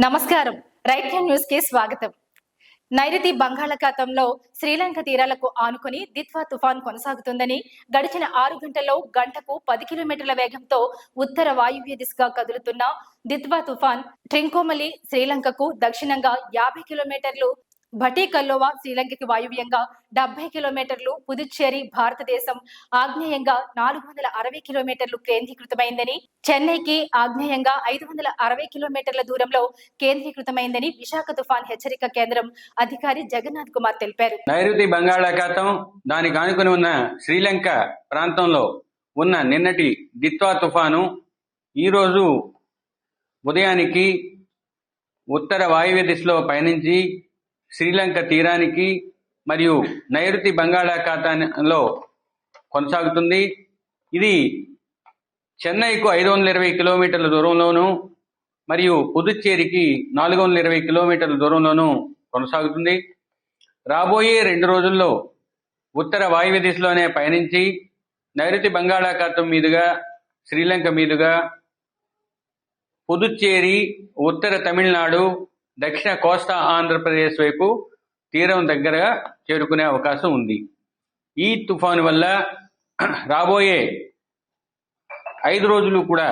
నమస్కారం. Right hand న్యూస్కి స్వాగతం. నైరుతి బంగాళాఖాతంలో శ్రీలంక తీరాలకు ఆనుకుని దిత్వా తుఫాన్ కొనసాగుతుందని గడిచిన ఆరు గంటల్లో గంటకు పది కిలోమీటర్ల వేగంతో ఉత్తర వాయువ్య దిశగా కదులుతున్న దిత్వా తుఫాన్ ట్రింకోమలి శ్రీలంకకు దక్షిణంగా యాభై కిలోమీటర్లు భటీకల్లోవా శ్రీలంకకి వాయువ్యంగా డెబ్బై కిలోమీటర్లు పుదుచ్చేరి భారతదేశం ఆగ్నేయంగా నాలుగు వందల అరవై కిలోమీటర్లు కేంద్రీకృతమైందని చెన్నైకి ఆగ్నేయంగా ఐదు వందల అరవై కిలోమీటర్ల దూరంలో కేంద్రీకృతమైందని విశాఖ తుఫాన్ హెచ్చరిక కేంద్రం అధికారి జగన్నాథ్ కుమార్ తెలిపారు. నైరుతి బంగాళాఖాతం దానికి ఆనుకుని ఉన్న శ్రీలంక ప్రాంతంలో ఉన్న నిన్నటి దిత్వా తుఫాను ఈరోజు ఉదయానికి ఉత్తర వాయువ్య దిశలో పయనించి శ్రీలంక తీరానికి మరియు నైరుతి బంగాళాఖాతంలో కొనసాగుతుంది. ఇది చెన్నైకు ఐదు వందల ఇరవై కిలోమీటర్ల దూరంలోను మరియు పుదుచ్చేరికి నాలుగు వందల ఇరవై కిలోమీటర్ల దూరంలోను కొనసాగుతుంది. రాబోయే రెండు రోజుల్లో ఉత్తర వాయువ్య దిశలోనే పయనించి నైరుతి బంగాళాఖాతం మీదుగా శ్రీలంక మీదుగా పుదుచ్చేరి ఉత్తర తమిళనాడు దక్షిణ కోస్తా ఆంధ్రప్రదేశ్ వైపు తీరం దగ్గరగా చేరుకునే అవకాశం ఉంది. ఈ తుఫాను వల్ల రాబోయే ఐదు రోజులు కూడా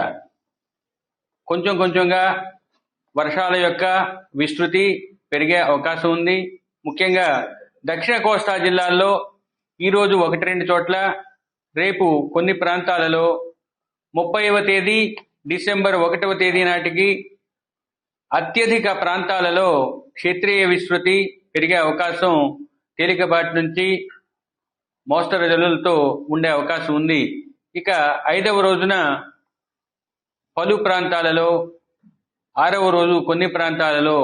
కొంచెం కొంచెంగా వర్షాల యొక్క విస్తృతి పెరిగే అవకాశం ఉంది. ముఖ్యంగా దక్షిణ కోస్తా జిల్లాల్లో ఈరోజు ఒకటి రెండు చోట్ల రేపు కొన్ని ప్రాంతాలలో ముప్పైవ తేదీ డిసెంబర్ ఒకటవ తేదీ నాటికి అత్యధిక ప్రాంతాలలో క్షేత్రీయ విస్తృతి పెరిగే అవకాశం తేలికపాటి నుంచి మోస్తరు జల్లులతో ఉండే అవకాశం ఉంది. ఇక ఐదవ రోజున పలు ప్రాంతాలలో ఆరవ రోజు కొన్ని ప్రాంతాలలో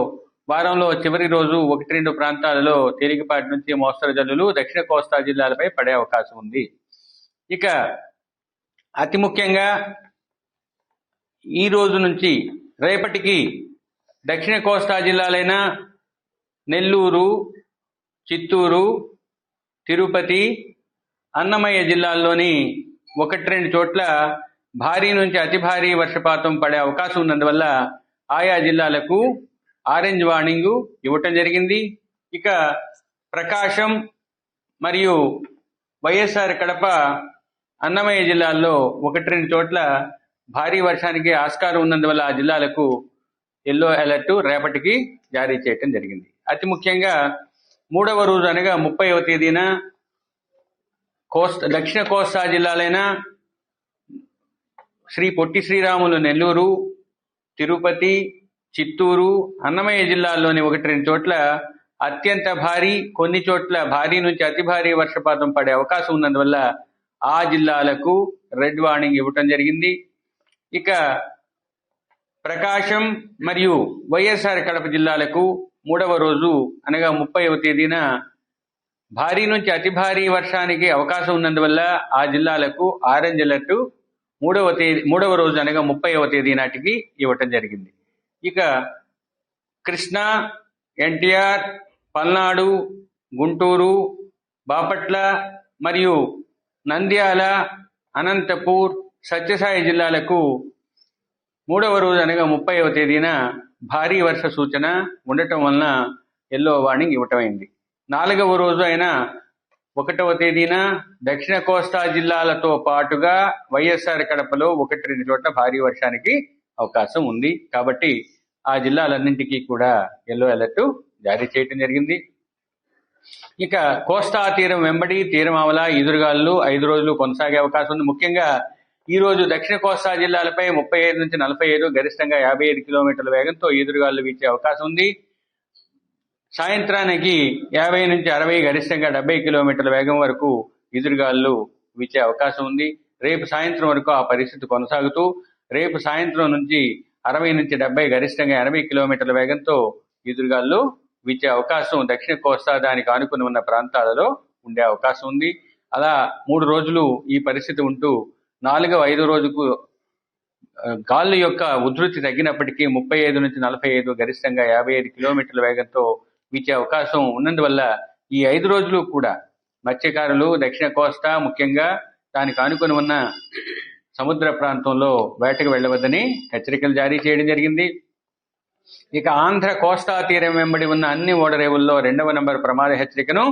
వారంలో చివరి రోజు ఒకటి రెండు ప్రాంతాలలో తేలికపాటి నుంచి మోస్తరు జల్లులు దక్షిణ కోస్తా జిల్లాలపై పడే అవకాశం ఉంది. ఇక అతి ముఖ్యంగా ఈ రోజు నుంచి రేపటికి దక్షిణ కోస్తా జిల్లాలైన నెల్లూరు చిత్తూరు తిరుపతి అన్నమయ్య జిల్లాల్లోని ఒకటి రెండు చోట్ల భారీ నుంచి అతి భారీ వర్షపాతం పడే అవకాశం ఉన్నందువల్ల ఆయా జిల్లాలకు ఆరెంజ్ వార్నింగ్ ఇవ్వటం జరిగింది. ఇక ప్రకాశం మరియు వైఎస్ఆర్ కడప అన్నమయ్య జిల్లాల్లో ఒకటి రెండు చోట్ల భారీ వర్షానికి ఆస్కారం ఉన్నందువల్ల ఆ జిల్లాలకు ఎల్లో అలర్ట్ రేపటికి జారీ చేయటం జరిగింది. అతి ముఖ్యంగా మూడవ రోజు అనగా ముప్పైవ తేదీన కోస్త దక్షిణ కోస్తా జిల్లాలైన శ్రీ పొట్టి శ్రీరాములు నెల్లూరు తిరుపతి చిత్తూరు అన్నమయ్య జిల్లాల్లోని ఒకటి రెండు చోట్ల అత్యంత భారీ కొన్ని చోట్ల భారీ నుంచి అతి భారీ వర్షపాతం పడే అవకాశం ఉన్నందువల్ల ఆ జిల్లాలకు రెడ్ వార్నింగ్ ఇవ్వటం జరిగింది. ఇక ప్రకాశం మరియు వైఎస్ఆర్ కడప జిల్లాలకు మూడవ రోజు అనగా ముప్పైవ తేదీన భారీ నుంచి అతి భారీ వర్షానికి అవకాశం ఉన్నందువల్ల ఆ జిల్లాలకు ఆరెంజ్ అలర్ట్ మూడవ తేదీ మూడవ రోజు అనగా ముప్పైవ తేదీ నాటికి ఇవ్వటం జరిగింది. ఇక కృష్ణా ఎన్టీఆర్ పల్నాడు గుంటూరు బాపట్ల మరియు నంద్యాల అనంతపూర్ సత్యసాయి జిల్లాలకు మూడవ రోజు అనగా ముప్పైవ తేదీన భారీ వర్ష సూచన ఉండటం వలన ఎల్లో వార్నింగ్ ఇవ్వటమైంది. నాలుగవ రోజు అయిన ఒకటవ తేదీన దక్షిణ కోస్తా జిల్లాలతో పాటుగా వైఎస్ఆర్ కడపలో ఒకటి రెండు చోట్ల భారీ వర్షానికి అవకాశం ఉంది. కాబట్టి ఆ జిల్లాలన్నింటికీ కూడా ఎల్లో అలర్ట్ జారీ చేయటం జరిగింది. ఇక కోస్తా తీరం వెంబడి తీరం అవల ఎదురుగాలు ఐదు రోజులు కొనసాగే అవకాశం ఉంది. ముఖ్యంగా ఈ రోజు దక్షిణ కోస్తా జిల్లాలపై ముప్పై ఐదు నుంచి నలభై ఐదు గరిష్టంగా యాభై ఐదు కిలోమీటర్ల వేగంతో ఈదురుగాలు వీచే అవకాశం ఉంది. సాయంత్రానికి యాభై నుంచి అరవై గరిష్టంగా డెబ్బై కిలోమీటర్ల వేగం వరకు ఈదురుగాలు వీచే అవకాశం ఉంది. రేపు సాయంత్రం వరకు ఆ పరిస్థితి కొనసాగుతూ రేపు సాయంత్రం నుంచి అరవై నుంచి డెబ్బై గరిష్టంగా ఎనభై కిలోమీటర్ల వేగంతో ఈదురుగాలు వీచే అవకాశం దక్షిణ కోస్తా దానికి ఆనుకుని ఉన్న ప్రాంతాలలో ఉండే అవకాశం ఉంది. అలా మూడు రోజులు ఈ పరిస్థితి ఉంటూ నాలుగవ ఐదు రోజుకు గాలి యొక్క ఉధృతి తగ్గినప్పటికీ ముప్పై ఐదు నుంచి నలభై ఐదు గరిష్టంగా యాభై ఐదు కిలోమీటర్ల వేగంతో వీచే అవకాశం ఉన్నందువల్ల ఈ ఐదు రోజులు కూడా మత్స్యకారులు దక్షిణ కోస్తా ముఖ్యంగా దానికి ఆనుకొని ఉన్న సముద్ర ప్రాంతంలో వేటకు వెళ్ళవద్దని హెచ్చరికలు జారీ చేయడం జరిగింది. ఇక ఆంధ్ర కోస్తా తీరం వెంబడి ఉన్న అన్ని ఓడరేవుల్లో రెండవ నంబర్ ప్రమాద హెచ్చరికను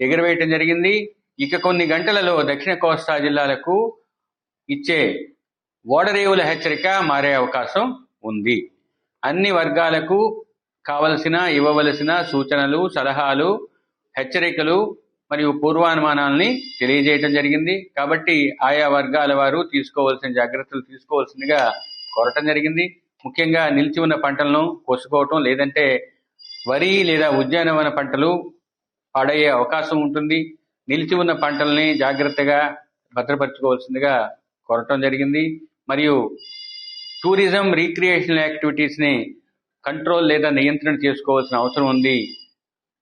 ఎగురవేయటం జరిగింది. ఇక కొన్ని గంటలలో దక్షిణ కోస్తా జిల్లాలకు ఇచ్చే ఓడరేవుల హెచ్చరిక మారే అవకాశం ఉంది. అన్ని వర్గాలకు కావలసిన ఇవ్వవలసిన సూచనలు సలహాలు హెచ్చరికలు మరియు పూర్వానుమానాలని తెలియజేయటం జరిగింది. కాబట్టి ఆయా వర్గాల వారు తీసుకోవాల్సిన జాగ్రత్తలు తీసుకోవాల్సిందిగా కోరటం జరిగింది. ముఖ్యంగా నిలిచి ఉన్న పంటలను కోసుకోవటం లేదంటే వరి లేదా ఉద్యానవన పంటలు పాడయ్యే అవకాశం ఉంటుంది. నిలిచి ఉన్న పంటల్ని జాగ్రత్తగా భద్రపరచుకోవాల్సిందిగా కోరటం జరిగింది. మరియు టూరిజం రీక్రియేషనల్ యాక్టివిటీస్ని కంట్రోల్ లేదా నియంత్రణ చేసుకోవాల్సిన అవసరం ఉంది.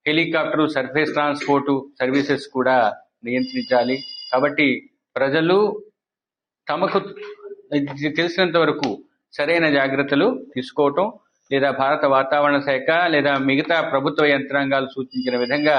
హెలికాప్టర్ సర్ఫేస్ ట్రాన్స్పోర్ట్ సర్వీసెస్ కూడా నియంత్రించాలి. కాబట్టి ప్రజలు తమకు తెలిసినంత వరకు సరైన జాగ్రత్తలు తీసుకోవటం లేదా భారత వాతావరణ శాఖ లేదా మిగతా ప్రభుత్వ యంత్రాంగాలు సూచించిన విధంగా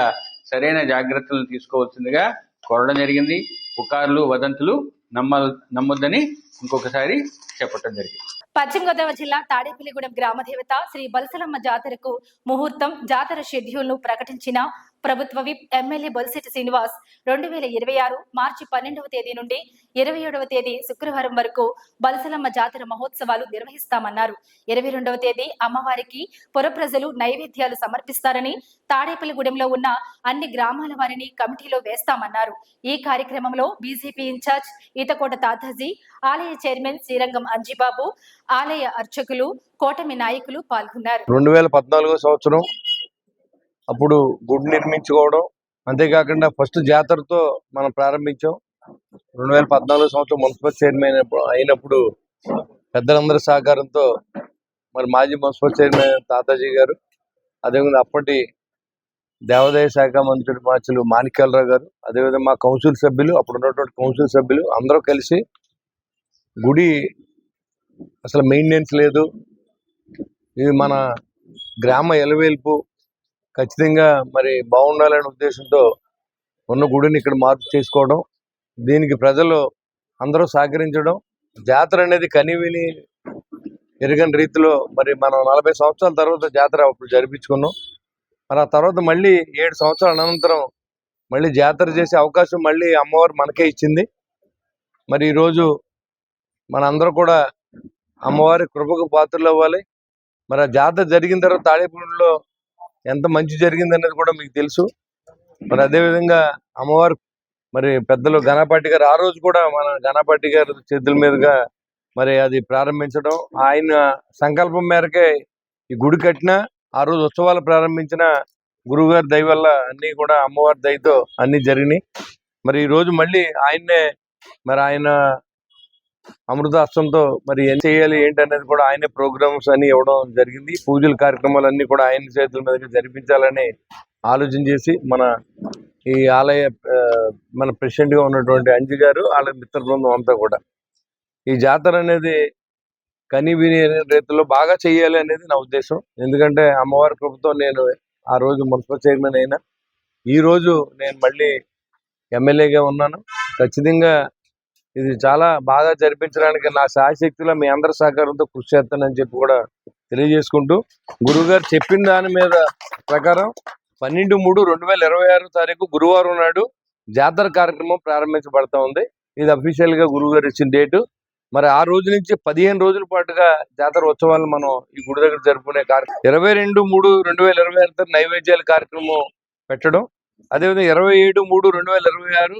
సరైన జాగ్రత్తలు తీసుకోవాల్సిందిగా కోరడం జరిగింది. పుకార్లు వదంతులు నమ్మ నమ్మొద్దని ఇంకొకసారి చెప్పటం జరిగింది. పశ్చిమ గోదావరి జిల్లా తాడేపల్లిగూడెం గ్రామ దేవత శ్రీ బలసలమ్మ జాతరకు ముహూర్తం జాతర షెడ్యూల్ను ప్రకటించిన ప్రభుత్వ విప్ ఎమ్మెల్యే బొలిశెట్టి శ్రీనివాస్ రెండు వేల ఇరవై ఆరు మార్చి పన్నెండవ తేదీ నుండి ఇరవై ఏడవ తేదీ శుక్రవారం వరకు బల్సలమ్మ జాతర మహోత్సవాలు నిర్వహిస్తామన్నారు. ఇరవై రెండవ తేదీ అమ్మవారికి పురప్రజలు నైవేద్యాలు సమర్పిస్తారని తాడేపల్లిగూడెంలో ఉన్న అన్ని గ్రామాల వారిని కమిటీలో వేస్తామన్నారు. ఈ కార్యక్రమంలో బీజేపీ ఇన్ఛార్జ్ ఈతకోట తాతాజీ ఆలయ చైర్మన్ శ్రీరంగం అంజిబాబు ఆలయ అర్చకులు కోటమి నాయకులు పాల్గొన్నారు. రెండు వేల పద్నాలుగో సంవత్సరం అప్పుడు గుడి నిర్మించుకోవడం. అంతేకాకుండా ఫస్ట్ జాతరతో మనం ప్రారంభించాం. రెండు వేల పద్నాలుగు సంవత్సరం మున్సిపల్ చైర్మన్ అయినప్పుడు- పెద్దలందరి సహకారంతో మరి మాజీ మున్సిపల్ చైర్మన్ తాతాజీ గారు అదేవిధంగా అప్పటి దేవాదాయ శాఖ మంత్రి మార్చులు మాణిక్యాలరావు గారు అదేవిధంగా మా కౌన్సిల్ సభ్యులు అప్పుడు ఉన్నటువంటి కౌన్సిల్ సభ్యులు అందరూ కలిసి గుడి అసలు మెయింటెనెన్స్ లేదు. ఇది మన గ్రామ ఎలవేల్పు ఖచ్చితంగా మరి బాగుండాలనే ఉద్దేశంతో ఉన్న గుడిని ఇక్కడ మార్పు చేసుకోవడం దీనికి ప్రజలు అందరూ సహకరించడం జాతర అనేది కనివిని ఎరగని రీతిలో మరి మనం నలభై సంవత్సరాల తర్వాత జాతర అప్పుడు జరిపించుకున్నాం. మరి ఆ తర్వాత మళ్ళీ ఏడు సంవత్సరాల అనంతరం మళ్ళీ జాతర చేసే అవకాశం మళ్ళీ అమ్మవారు మనకే ఇచ్చింది. మరి ఈరోజు మనందరూ కూడా అమ్మవారి కృపకు పాత్రలు అవ్వాలి. మరి ఆ జాతర జరిగిన తర్వాత తాడేపల్లిలో ఎంత మంచి జరిగింది అనేది కూడా మీకు తెలుసు. మరి అదే విధంగా అమ్మవారు మరి పెద్దలు ఘనపాటి గారు ఆ రోజు కూడా మన ఘనపాటి గారు చేతుల మీదుగా మరి అది ప్రారంభించడం. ఆయన సంకల్పం మేరకే ఈ గుడి కట్టిన ఆ రోజు ఉత్సవాలు ప్రారంభించిన గురువుగారి దయ వల్ల అన్ని కూడా అమ్మవారి దయతో అన్ని జరిగినాయి. మరి ఈ రోజు మళ్ళీ ఆయన్నే మరి ఆయన అమృతాస్త్రంతో మరి ఏం చేయాలి ఏంటి అనేది కూడా ఆయనే ప్రోగ్రామ్స్ అన్ని ఇవ్వడం జరిగింది. పూజల కార్యక్రమాలు అన్ని కూడా ఆయన చేతుల మీదుగా జరిపించాలని ఆలోచన చేసి మన ఈ ఆలయ మన ప్రెసిడెంట్గా ఉన్నటువంటి అంజు గారు వాళ్ళ మిత్ర బృందం అంతా కూడా. ఈ జాతర అనేది కని విని రీతిలో బాగా చేయాలి అనేది నా ఉద్దేశం. ఎందుకంటే అమ్మవారి కృపతో నేను ఆ రోజు మున్సిపల్ చైర్మన్ అయినా ఈ రోజు నేను మళ్ళీ ఎమ్మెల్యేగా ఉన్నాను. ఖచ్చితంగా ఇది చాలా బాగా జరిపించడానికి నా శాశక్తిలో మీ అందరి సహకారంతో కృషి చేస్తానని చెప్పి కూడా తెలియజేసుకుంటూ గురువుగారు చెప్పిన దాని మీద ప్రకారం పన్నెండు మూడు రెండు వేల ఇరవై ఆరు తారీఖు గురువారం నాడు జాతర కార్యక్రమం ప్రారంభించబడతా ఉంది. ఇది అఫీషియల్గా గురువుగారు ఇచ్చిన డేటు. మరి ఆ రోజు నుంచి పదిహేను రోజుల పాటుగా జాతర ఉత్సవాలు మనం ఈ గుడి దగ్గర జరుపుకునే కార్యక్రమం. ఇరవై రెండు మూడు రెండు వేల ఇరవై ఆరు నైవేద్యాల కార్యక్రమం పెట్టడం. అదేవిధంగా ఇరవై ఏడు మూడు రెండు వేల ఇరవై ఆరు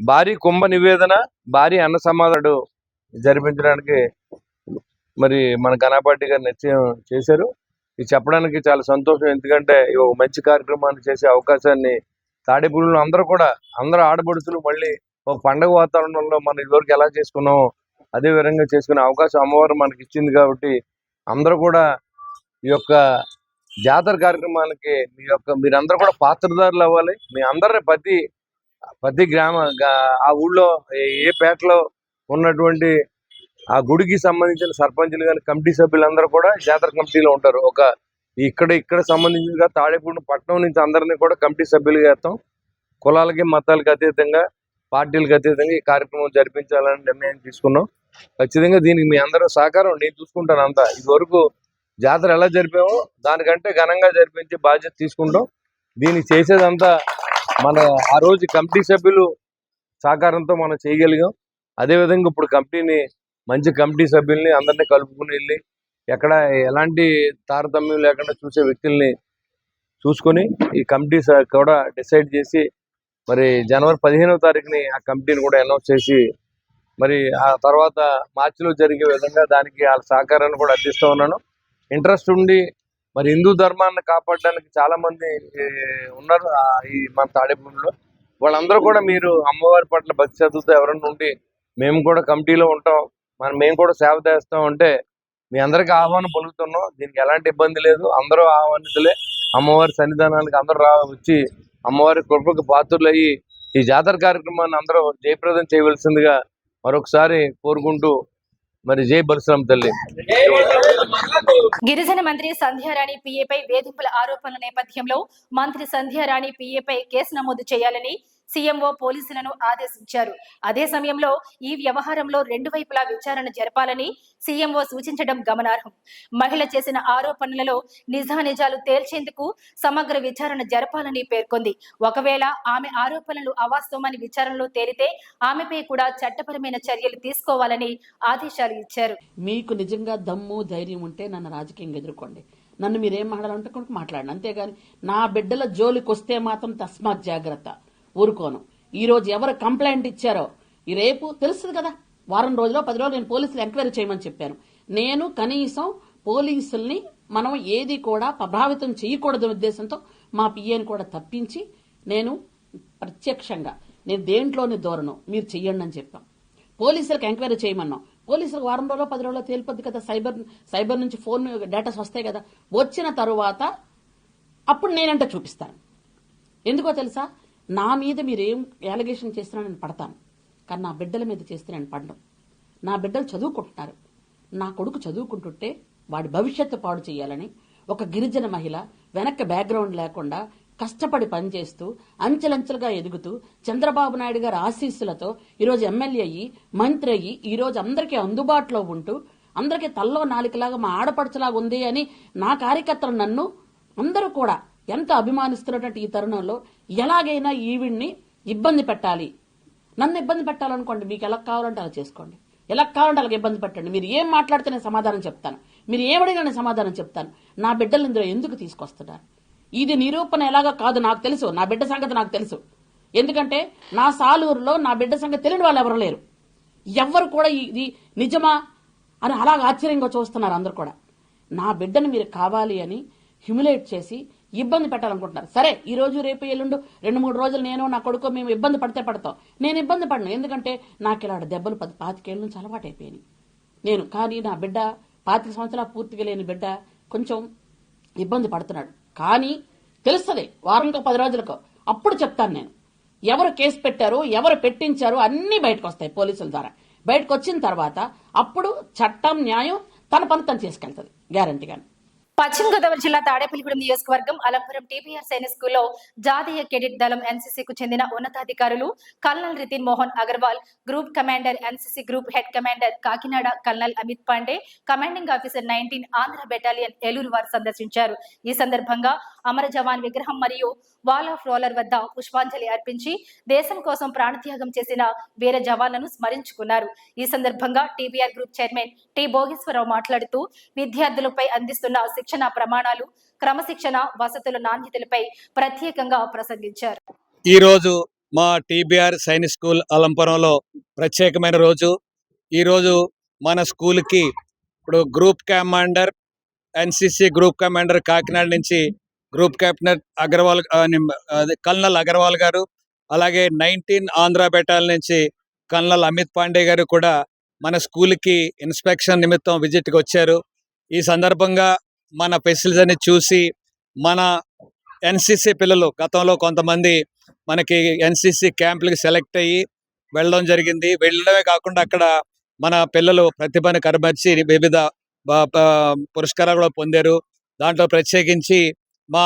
భారీ కుంభ నివేదన భారీ అన్న సమాధాడు జరిపించడానికి మరి మన గణపాటి గారు నిశ్చయం చేశారు. ఇది చెప్పడానికి చాలా సంతోషం. ఎందుకంటే ఈ ఒక మంచి కార్యక్రమాన్ని చేసే అవకాశాన్ని తాడేపూడిలో అందరూ కూడా అందరూ ఆడబడుతులు మళ్ళీ ఒక పండగ వాతావరణంలో మనం ఇదివరకు ఎలా చేసుకున్నామో అదే విధంగా చేసుకునే అవకాశం అమ్మవారు మనకి ఇచ్చింది కాబట్టి అందరూ కూడా ఈ యొక్క జాతర కార్యక్రమానికి మీ యొక్క మీరందరూ కూడా పాత్రదారులు అవ్వాలి. మీ అందరిని ప్రతి ప్రతి గ్రామ ఆ ఊళ్ళో ఏ- పేటలో ఉన్నటువంటి ఆ గుడికి సంబంధించిన సర్పంచులు కానీ కమిటీ సభ్యులందరూ కూడా జాతర కమిటీలో ఉంటారు. ఒక ఇక్కడ ఇక్కడ సంబంధించిన తాడేపూడి పట్టణం నుంచి అందరినీ కూడా కమిటీ సభ్యులుగా వేస్తాం కులాలకి మతాలకి అతీతంగా పార్టీలకు అతీతంగా ఈ కార్యక్రమం జరిపించాలని నిర్ణయం తీసుకున్నాం. ఖచ్చితంగా దీనికి మీ అందరూ సహకారం నేను చూసుకుంటాను అంతా. ఇది వరకు జాతర ఎలా జరిపామో దానికంటే ఘనంగా జరిపించి బాధ్యత తీసుకుంటాం. దీనికి చేసేదంతా మన ఆ రోజు కమిటీ సభ్యులు సహకారంతో మనం చేయగలిగాం. అదేవిధంగా ఇప్పుడు కమిటీని మంచి కమిటీ సభ్యుల్ని అందరినీ కలుపుకుని వెళ్ళి ఎక్కడ ఎలాంటి తారతమ్యం లేకుండా చూసే వ్యక్తుల్ని చూసుకొని ఈ కమిటీ కూడా డిసైడ్ చేసి మరి జనవరి పదిహేనవ తారీఖుని ఆ కమిటీని కూడా అనౌన్స్ చేసి మరి ఆ తర్వాత మార్చిలో జరిగే విధంగా దానికి వాళ్ళ సహకారాన్ని కూడా అందిస్తూ ఉన్నాను. ఇంట్రెస్ట్ ఉండి మరి హిందూ ధర్మాన్ని కాపాడడానికి చాలా మంది ఉన్నారు ఈ మన తాడేపూడిలో వాళ్ళందరూ కూడా మీరు అమ్మవారి పట్ల భక్తి శ్రద్ధలతో ఎవరైనా ఉండి మేము కూడా కమిటీలో ఉంటాం. మనం మేము కూడా సేవ చేస్తాం అంటే మీ అందరికి ఆహ్వానం పలుకుతున్నాం. దీనికి ఎలాంటి ఇబ్బంది లేదు. అందరూ ఆహ్వానితులే. అమ్మవారి సన్నిధానానికి అందరూ రా వచ్చి అమ్మవారి కృపకు పాత్రులయ్యి ఈ జాతర కార్యక్రమాన్ని అందరూ జయప్రదం చేయవలసిందిగా మరొకసారి కోరుకుంటూ మరి జై బలశ్రామ తల్లి. గిరిజన మంత్రి సంధ్యారాణి పిఏపై వేధింపుల ఆరోపణల నేపథ్యంలో మంత్రి సంధ్యారాణి పిఏపై కేసు నమోదు చేయాలని సీఎంఓ పోలీసులను ఆదేశించారు. అదే సమయంలో ఈ వ్యవహారంలో రెండు వైపులా విచారణ జరపాలని సీఎంఓ సూచించడం గమనార్హం. మహిళ చేసిన ఆరోపణలలో నిజానిజాలు తేల్చేందుకు సమగ్ర విచారణ జరపాలని పేర్కొంది. ఒకవేళ ఆమె ఆరోపణలు అవాస్తవమని విచారణలో తేలితే ఆమెపై కూడా చట్టపరమైన చర్యలు తీసుకోవాలని ఆదేశాలు ఇచ్చారు. మీకు నిజంగా దమ్ము ధైర్యం ఉంటే నన్ను రాజకీయంగా ఎదుర్కోండి. నన్ను మీరేం మాట్లాడాలంటే కనుక మాట్లాడండి. అంతేగాని నా బిడ్డల జోలికి వస్తే మాత్రం తస్మాత్ జాగ్రత్త. ఊరుకోను. ఈ రోజు ఎవరు కంప్లైంట్ ఇచ్చారో ఈ రేపు తెలుస్తుంది కదా. వారం రోజుల్లో పది రోజులు నేను పోలీసులు ఎంక్వైరీ చేయమని చెప్పాను. నేను కనీసం పోలీసుల్ని మనం ఏది కూడా ప్రభావితం చేయకూడదు ఉద్దేశంతో మా పిఏని కూడా తప్పించి నేను ప్రత్యక్షంగా నేను దేంట్లోని ధోరణం మీరు చెయ్యండి అని చెప్పాం. పోలీసులకు ఎంక్వైరీ చేయమన్నాం. పోలీసులకు వారం రోజుల్లో పది రోజుల్లో తేలిపోద్ది కదా సైబర్ సైబర్ నుంచి ఫోన్ డేటాస్ వస్తాయి కదా. వచ్చిన తరువాత అప్పుడు నేనంటే చూపిస్తాను. ఎందుకో తెలుసా? నా మీద మీరేం యాలిగేషన్ అలిగేషన్ చేసినా నేను పడతాను. కానీ నా బిడ్డల మీద చేస్తే నేను పడడం నా బిడ్డలు చదువుకుంటున్నారు. నా కొడుకు చదువుకుంటుంటే వాడి భవిష్యత్తు పాడు చేయాలని ఒక గిరిజన మహిళ వెనక్కి బ్యాక్గ్రౌండ్ లేకుండా కష్టపడి పనిచేస్తూ అంచెలంచెలుగా ఎదుగుతూ చంద్రబాబు నాయుడు గారి ఆశీస్సులతో ఈరోజు ఎమ్మెల్యే అయ్యి మంత్రి అయ్యి ఈరోజు అందరికీ అందుబాటులో ఉంటూ అందరికీ తల్లో నాలికలాగా మా ఆడపడుచులాగా ఉంది అని నా కార్యకర్తలు నన్ను అందరూ కూడా ఎంత అభిమానిస్తున్నటువంటి ఈ తరుణంలో ఎలాగైనా ఈవిడ్ని ఇబ్బంది పెట్టాలి. నన్ను ఇబ్బంది పెట్టాలనుకోండి మీకు ఎలా కావాలంటే అలా చేసుకోండి. ఎలా కావాలంటే అలాగ ఇబ్బంది పెట్టండి. మీరు ఏం మాట్లాడితే నేను సమాధానం చెప్తాను. మీరు ఏమడిగా నేను సమాధానం చెప్తాను. నా బిడ్డలు ఇందులో ఎందుకు తీసుకొస్తున్నారు? ఇది నిరూపణ ఎలాగో కాదు నాకు తెలుసు. నా బిడ్డ సంగతి నాకు తెలుసు. ఎందుకంటే నా సాలూరులో నా బిడ్డ సంగతి తెలియని వాళ్ళు ఎవరు లేరు. ఎవ్వరు కూడా ఇది నిజమా అని అలాగ ఆశ్చర్యంగా చూస్తున్నారు అందరు కూడా. నా బిడ్డను మీరు కావాలి అని హ్యుమిలేట్ చేసి ఇబ్బంది పెట్టాలనుకుంటున్నారు. సరే ఈ రోజు రేపు ఎల్లుండు రెండు మూడు రోజులు నేను నా కొడుకు మేము ఇబ్బంది పడితే పడతాం. నేను ఇబ్బంది పడను. ఎందుకంటే నాకు ఇలాంటి దెబ్బలు పది పాతికేళ్ళ నుంచి అయిపోయినాయి. నేను కానీ నా బిడ్డ పాతిక సంవత్సరాలు పూర్తిగా లేని బిడ్డ కొంచెం ఇబ్బంది పడుతున్నాడు. కానీ తెలుస్తుంది వారంకో పది రోజులకో. అప్పుడు చెప్తాను నేను. ఎవరు కేసు పెట్టారు ఎవరు పెట్టించారు అన్నీ బయటకు వస్తాయి పోలీసుల ద్వారా. బయటకు వచ్చిన తర్వాత అప్పుడు చట్టం న్యాయం తన పని తను చేసుకెళ్తుంది కానీ పశ్చిమ గోదావరి జిల్లా తాడేపల్లిగూడెం నియోజకవర్గం అలంపురం టీపీఆర్ సైనిక్ స్కూల్లో జాతీయ కెడెట్ దళం ఎన్సీసీకు చెందిన ఉన్నతాధికారులు colonel Ritin Mohan Agarwal group commander NCC group head commander Kakinada colonel Amit Pandey commanding officer nineteen Andhra battalion Eluru వారు సందర్శించారు. ఈ సందర్భంగా అమర జవాన్ విగ్రహం మరియు వాల్ ఆఫ్ రోలర్ వద్ద పుష్పాంజలి అర్పించి దేశం కోసం ప్రాణత్యాగం చేసిన వీర జవాన్లను స్మరించుకున్నారు. ఈ సందర్భంగా TBR group chairman T Bhogeswararao మాట్లాడుతూ విద్యార్థులపై అందిస్తున్న శిక్షణ ప్రమాణాలు క్రమశిక్షణ వసతుల నాణ్యతలపై ప్రత్యేకంగా ప్రసంగించారు. రోజు మా టీబీఆర్ సైనిక్ స్కూల్ అలంపురంలో ప్రత్యేకమైన రోజు. ఈరోజు మన స్కూల్కి ఇప్పుడు group commander NCC group commander Kakinada నుంచి group captain Agarwal colonel Agarwal గారు అలాగే నైన్టీన్ ఆంధ్ర బెటాల్ నుంచి కల్నల్ అమిత్ పాండే గారు కూడా మన స్కూల్కి ఇన్స్పెక్షన్ నిమిత్తం విజిట్కి వచ్చారు. ఈ సందర్భంగా మన ఫెసిలిటీని చూసి మన ఎన్సిసి పిల్లలు గతంలో కొంతమంది మనకి ఎన్సిసి క్యాంపులకి సెలెక్ట్ అయ్యి వెళ్ళడం జరిగింది. వెళ్ళడమే కాకుండా అక్కడ మన పిల్లలు ప్రతిభను కనబరిచి వివిధ పురస్కారాలు కూడా పొందారు. దాంట్లో ప్రత్యేకించి మా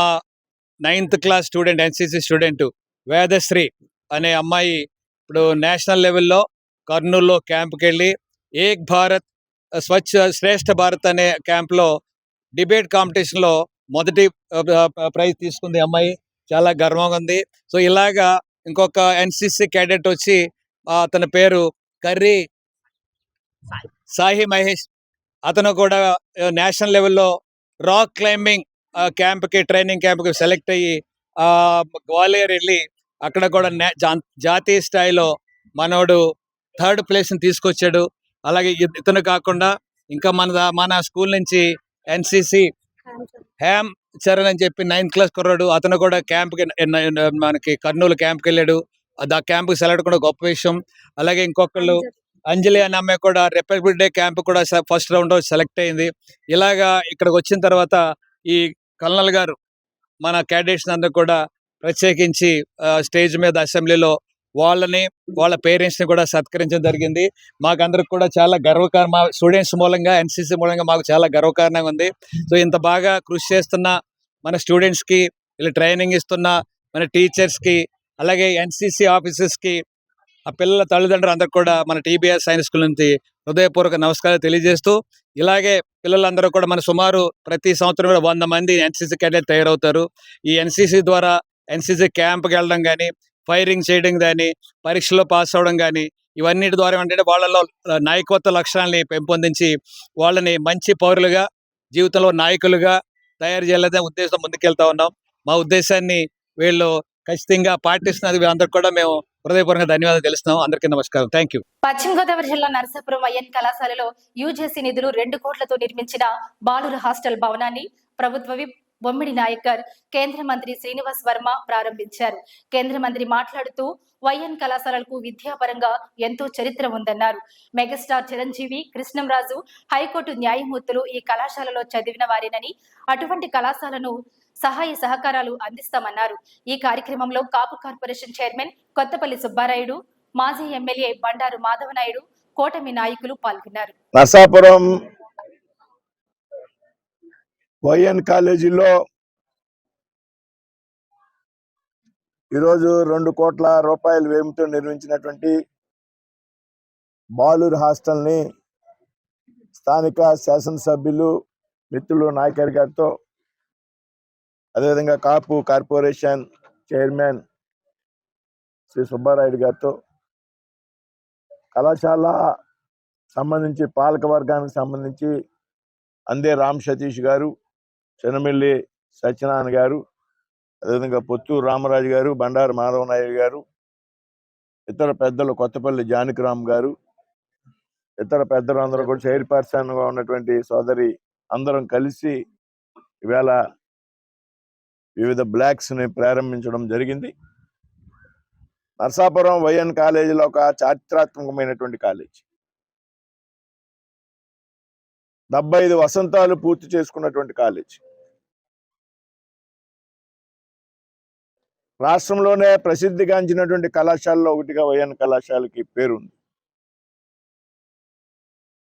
ninth class student NCC student Vedasri అనే అమ్మాయి ఇప్పుడు నేషనల్ లెవెల్లో కర్నూలులో క్యాంప్కి వెళ్ళి ఏక్ భారత్ స్వచ్ఛ శ్రేష్ఠ భారత్ అనే క్యాంప్లో డిబేట్ కాంపిటీషన్లో మొదటి ప్రైజ్ తీసుకుంది అమ్మాయి. చాలా గర్వంగా ఉంది. సో ఇలాగా ఇంకొక ఎన్సిసి క్యాడెట్ వచ్చి అతని పేరు కర్రీ సాహి మహేష్. అతను కూడా నేషనల్ లెవెల్లో రాక్ క్లైంబింగ్ క్యాంప్కి ట్రైనింగ్ క్యాంప్కి సెలెక్ట్ అయ్యి గ్వాలియర్ వెళ్ళి అక్కడ కూడా నే- జాతీయ స్థాయిలో మనోడు థర్డ్ ప్లేస్ని తీసుకొచ్చాడు. అలాగే ఇతను కాకుండా ఇంకా మన మన స్కూల్ నుంచి ఎన్సిసి హ్యామ్ చరణ్ అని చెప్పి నైన్త్ క్లాస్ కుర్రాడు. అతను కూడా క్యాంప్కి న- న- మనకి కర్నూలు క్యాంప్కి వెళ్ళాడు. ఆ క్యాంప్కి సెలెక్ట్ కూడా గొప్ప విషయం. అలాగే ఇంకొకళ్ళు అంజలి. అనే అమ్మాయి కూడా రిపబ్లిక్ డే క్యాంప్ కూడా ఫస్ట్ రౌండ్ సెలెక్ట్ అయింది. ఇలాగా ఇక్కడికి వచ్చిన తర్వాత ఈ కల్నల్ గారు మన క్యాండిడేట్స్ అందరూ కూడా ప్రత్యేకించి స్టేజ్ మీద అసెంబ్లీలో వాళ్ళని వాళ్ళ పేరెంట్స్ని కూడా సత్కరించడం జరిగింది. మాకందరికి కూడా చాలా గర్వకారణం మా స్టూడెంట్స్ మూలంగా ఎన్సీసీ మూలంగా మాకు చాలా గర్వకారణంగా ఉంది. సో ఇంత బాగా కృషి చేస్తున్న మన స్టూడెంట్స్కి ఇలా ట్రైనింగ్ ఇస్తున్న మన టీచర్స్కి అలాగే ఎన్సీసీ ఆఫీసర్స్కి ఆ పిల్లల తల్లిదండ్రులు అందరూ కూడా మన టీబీఎస్ సైన్స్ స్కూల్ నుంచి హృదయపూర్వక నమస్కారాలు తెలియజేస్తూ ఇలాగే పిల్లలందరూ కూడా మన సుమారు ప్రతి సంవత్సరం కూడా వంద మంది ఎన్సీసీ క్యాడెట్ తయారవుతారు. ఈ ఎన్సీసీ ద్వారా ఎన్సీసీ క్యాంప్కి వెళ్ళడం కానీ ఫైరింగ్ చేయడం కానీ పరీక్షలో పాస్ అవడం కానీ ఇవన్నిటి ద్వారా ఏంటంటే వాళ్ళలో నాయకత్వ లక్షణాలని పెంపొందించి వాళ్ళని మంచి పౌరులుగా జీవితంలో నాయకులుగా తయారు చేయాలనే ఉద్దేశం ముందుకెళ్తా ఉన్నాం. మా ఉద్దేశాన్ని వీళ్ళు ఖచ్చితంగా పాటిస్తున్నది అందరికి కూడా మేము హృదయపూర్వకంగా ధన్యవాదాలు తెలుస్తున్నాం. అందరికీ నమస్కారం. Thank you. పశ్చిమ గోదావరి జిల్లా నరసాపురం ఐఎన్ కళాశాలలో యూజేసీ నిధులు రెండు కోట్లతో నిర్మించిన బాలుర హాస్టల్ భవనాన్ని ప్రభుత్వ బొమ్మిడి నాయకర్ కేంద్ర మంత్రి శ్రీనివాస్ వర్మ ప్రారంభించారు. కేంద్ర మంత్రి మాట్లాడుతూ వైఎన్ కళాశాలలకు విద్యాపరంగా ఎంతో చరిత్ర ఉందన్నారు. మెగాస్టార్ చిరంజీవి కృష్ణంరాజు హైకోర్టు న్యాయమూర్తులు ఈ కళాశాలలో చదివిన వారేనని అటువంటి కళాశాలను సహాయ సహకారాలు అందిస్తామన్నారు. ఈ కార్యక్రమంలో కాపు కార్పొరేషన్ చైర్మన్ కొత్తపల్లి సుబ్బారాయుడు మాజీ ఎమ్మెల్యే బండారు మాధవనాయుడు కూటమి నాయకులు పాల్గొన్నారు. నర్సాపురం వైఎన్ కాలేజీలో ఈరోజు రెండు కోట్ల రూపాయల వ్యయంతో నిర్మించినటువంటి బాలూరు హాస్టల్ని స్థానిక శాసనసభ్యులు మిత్రులు నాయకర్ గారితో అదేవిధంగా కాపు కార్పొరేషన్ చైర్మన్ శ్రీ సుబ్బారాయుడు గారితో కళాశాల సంబంధించి పాలక వర్గానికి సంబంధించి అందే రామ్ సతీష్ గారు చెనమిల్లి సత్యనారాయణ గారు అదేవిధంగా పొత్తూరు రామరాజు గారు బండారు మాధవ నాయుడు గారు ఇతర పెద్దలు కొత్తపల్లి జానకిరామ్ గారు ఇతర పెద్దలు అందరూ కూడా చైర్పర్సన్గా ఉన్నటువంటి సోదరి అందరం కలిసి ఇవాళ వివిధ బ్లాక్స్ని ప్రారంభించడం జరిగింది. నర్సాపురం వైఎన్ కాలేజీలో ఒక చారిత్రాత్మకమైనటువంటి కాలేజ్. డెబ్బై ఐదు వసంతాలు పూర్తి చేసుకున్నటువంటి కాలేజ్. రాష్ట్రంలోనే ప్రసిద్ధిగాంచినటువంటి కళాశాలలో ఒకటిగా వైఎన్ కళాశాలకి పేరుంది.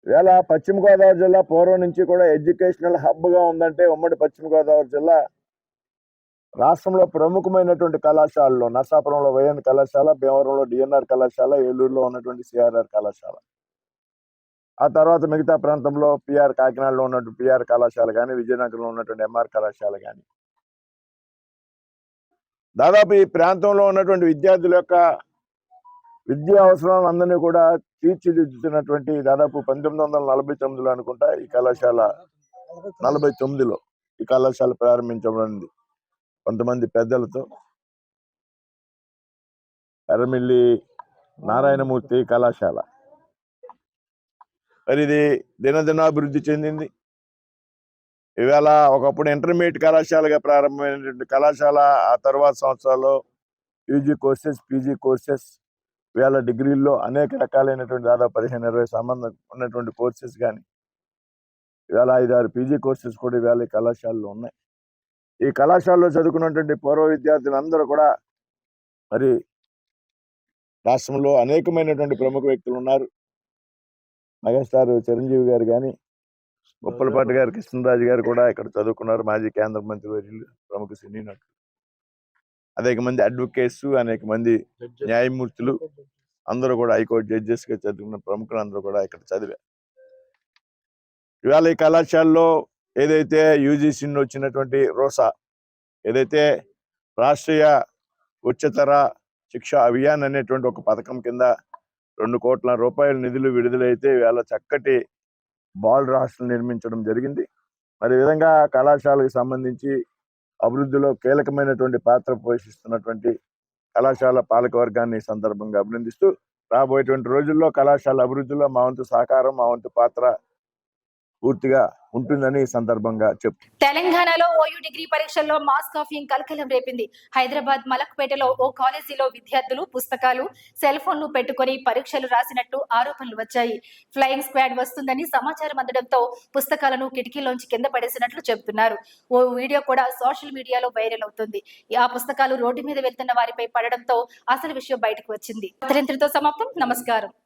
ఇవాళ పశ్చిమ గోదావరి జిల్లా పూర్వం నుంచి కూడా ఎడ్యుకేషనల్ హబ్గా ఉందంటే ఉమ్మడి పశ్చిమ గోదావరి జిల్లా రాష్ట్రంలో ప్రముఖమైనటువంటి కళాశాలలో నర్సాపురంలో వైఎన్ కళాశాల భీమవరంలో డిఎన్ఆర్ కళాశాల ఏలూరులో ఉన్నటువంటి సిఆర్ఆర్ కళాశాల. ఆ తర్వాత మిగతా ప్రాంతంలో పిఆర్ కాకినాడలో ఉన్నటువంటి పిఆర్ కళాశాల కానీ విజయనగరంలో ఉన్నటువంటి ఎంఆర్ కళాశాల కానీ దాదాపు ఈ ప్రాంతంలో ఉన్నటువంటి విద్యార్థుల యొక్క విద్యా అవసరాలను అందరినీ కూడా తీర్చిదిద్దుతున్నటువంటి దాదాపు పంతొమ్మిది వందల నలభై తొమ్మిదిలో అనుకుంటా ఈ కళాశాల నలభై తొమ్మిదిలో ఈ కళాశాల ప్రారంభించబడింది. కొంతమంది పెద్దలతో ఎర్రమిల్లి నారాయణమూర్తి కళాశాల. మరి ఇది దినదినాభివృద్ధి చెందింది. ఇవాళ ఒకప్పుడు ఇంటర్మీడియట్ కళాశాలగా ప్రారంభమైనటువంటి కళాశాల ఆ తర్వాత సంవత్సరాల్లో యూజీ కోర్సెస్ పీజీ కోర్సెస్ ఇవాళ డిగ్రీల్లో అనేక రకాలైనటువంటి దాదాపు పదిహేను ఇరవై సంబంధం ఉన్నటువంటి కోర్సెస్ కానీ ఇవాళ ఐదారు పీజీ కోర్సెస్ కూడా ఇవాళ ఈ కళాశాలలో ఉన్నాయి. ఈ కళాశాలలో చదువుకున్నటువంటి పూర్వ విద్యార్థులందరూ కూడా మరి రాష్ట్రంలో అనేకమైనటువంటి ప్రముఖ వ్యక్తులు ఉన్నారు. మెగాస్టార్ చిరంజీవి గారు కానీ ఉప్పలపాటి గారు కృష్ణరాజు గారు కూడా ఇక్కడ చదువుకున్నారు. మాజీ కేంద్ర మంత్రి వర్యులు ప్రముఖ సినీ నటులు. అనేక మంది అడ్వకేట్స్ అనేక మంది న్యాయమూర్తులు అందరూ కూడా హైకోర్టు జడ్జెస్గా చదువుకున్న ప్రముఖులు అందరూ కూడా ఇక్కడ చదివారు ఇవాళ ఈ కళాశాలలో ఏదైతే యూజీసీ వచ్చినటువంటి రోసా ఏదైతే రాష్ట్రీయ ఉच्चతర శిక్ష అభియాన్ అనేటువంటి ఒక పథకం కింద రెండు కోట్ల రూపాయల నిధులు విడుదలైతే వేళ చక్కటి బాల్ హాస్టల్ నిర్మించడం జరిగింది. మరి విధంగా కళాశాలకు సంబంధించి అభివృద్ధిలో కీలకమైనటువంటి పాత్ర పోషిస్తున్నటువంటి కళాశాల పాలక వర్గాన్ని సందర్భంగా అభినందిస్తూ రాబోయేటువంటి రోజుల్లో కళాశాల అభివృద్ధిలో మా వంతు సహకారం మా వంతు పాత్ర పూర్తిగా ఉంటుందని సందర్భంగా చెప్పు తెలంగాణలో ఓయూ డిగ్రీ పరీక్షల్లో మాస్ కాఫింగ్ కలకలం రేపింది. హైదరాబాద్ మలక్పేటలో ఓ కాలేజీలో విద్యార్థులు పుస్తకాలు సెల్ ఫోన్లు పెట్టుకొని పరీక్షలు రాసినట్టు ఆరోపణలు వచ్చాయి. ఫ్లయింగ్ స్క్వాడ్ వస్తుందని సమాచారం అందడంతో పుస్తకాలను కిటికీలోంచి కింద పడేసినట్లు చెబుతున్నారు. ఓ వీడియో కూడా సోషల్ మీడియాలో వైరల్ అవుతుంది. ఆ పుస్తకాలు రోడ్డు మీద వెళ్తున్న వారిపై పడడంతో అసలు విషయం బయటకు వచ్చింది. సమాప్తం. నమస్కారం.